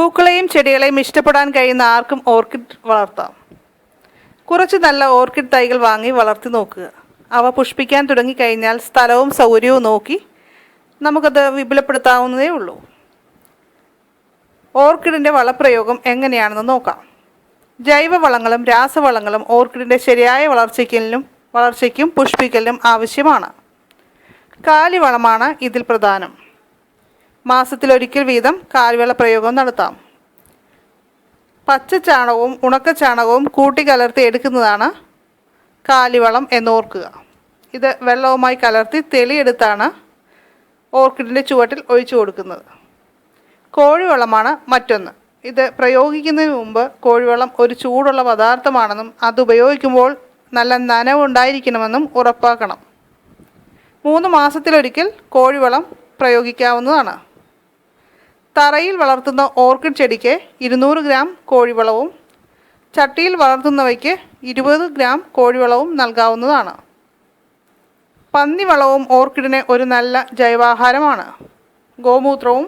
പൂക്കളെയും ചെടികളെയും ഇഷ്ടപ്പെടാൻ കഴിയുന്ന ആർക്കും ഓർക്കിഡ് വളർത്താം. കുറച്ച് നല്ല ഓർക്കിഡ് തൈകൾ വാങ്ങി വളർത്തി നോക്കുക. അവ പുഷ്പിക്കാൻ തുടങ്ങിക്കഴിഞ്ഞാൽ സ്ഥലവും സൗകര്യവും നോക്കി നമുക്കത് വിപുലപ്പെടുത്താവുന്നതേ ഉള്ളൂ. ഓർക്കിഡിന്റെ വളപ്രയോഗം എങ്ങനെയാണെന്ന് നോക്കാം. ജൈവവളങ്ങളും രാസവളങ്ങളും ഓർക്കിഡിന്റെ ശരിയായ വളർച്ചയ്ക്കലിനും വളർച്ചയ്ക്കും പുഷ്പിക്കലിനും ആവശ്യമാണ്. കാലിവളമാണ് ഇതിൽ പ്രധാനം. മാസത്തിലൊരിക്കൽ വീതം കാൽവെള്ള പ്രയോഗം നടത്താം. പച്ച ചാണകവും ഉണക്ക ചാണകവും കൂട്ടിക്കലർത്തി എടുക്കുന്നതാണ് കാലിവളം എന്നോർക്കുക. ഇത് വെള്ളവുമായി കലർത്തി തെളിയെടുത്താണ് ഓർക്കിഡിന്റെ ചുവട്ടിൽ ഒഴിച്ചു കൊടുക്കുന്നത്. കോഴിവളമാണ് മറ്റൊന്ന്. ഇത് പ്രയോഗിക്കുന്നതിന് മുമ്പ് കോഴിവളം ഒരു ചൂടുള്ള പദാർത്ഥമാണെന്നും അത് ഉപയോഗിക്കുമ്പോൾ നല്ല നനവുണ്ടായിരിക്കണമെന്നും ഉറപ്പാക്കണം. മൂന്ന് മാസത്തിലൊരിക്കൽ കോഴിവളം പ്രയോഗിക്കാവുന്നതാണ്. തറയിൽ വളർത്തുന്ന ഓർക്കിഡ് ചെടിക്ക് ഇരുന്നൂറ് ഗ്രാം കോഴിവളവും ചട്ടിയിൽ വളർത്തുന്നവയ്ക്ക് ഇരുപത് ഗ്രാം കോഴിവളവും നൽകാവുന്നതാണ്. പന്നിവളവും ഓർക്കിഡിന് ഒരു നല്ല ജൈവാഹാരമാണ്. ഗോമൂത്രവും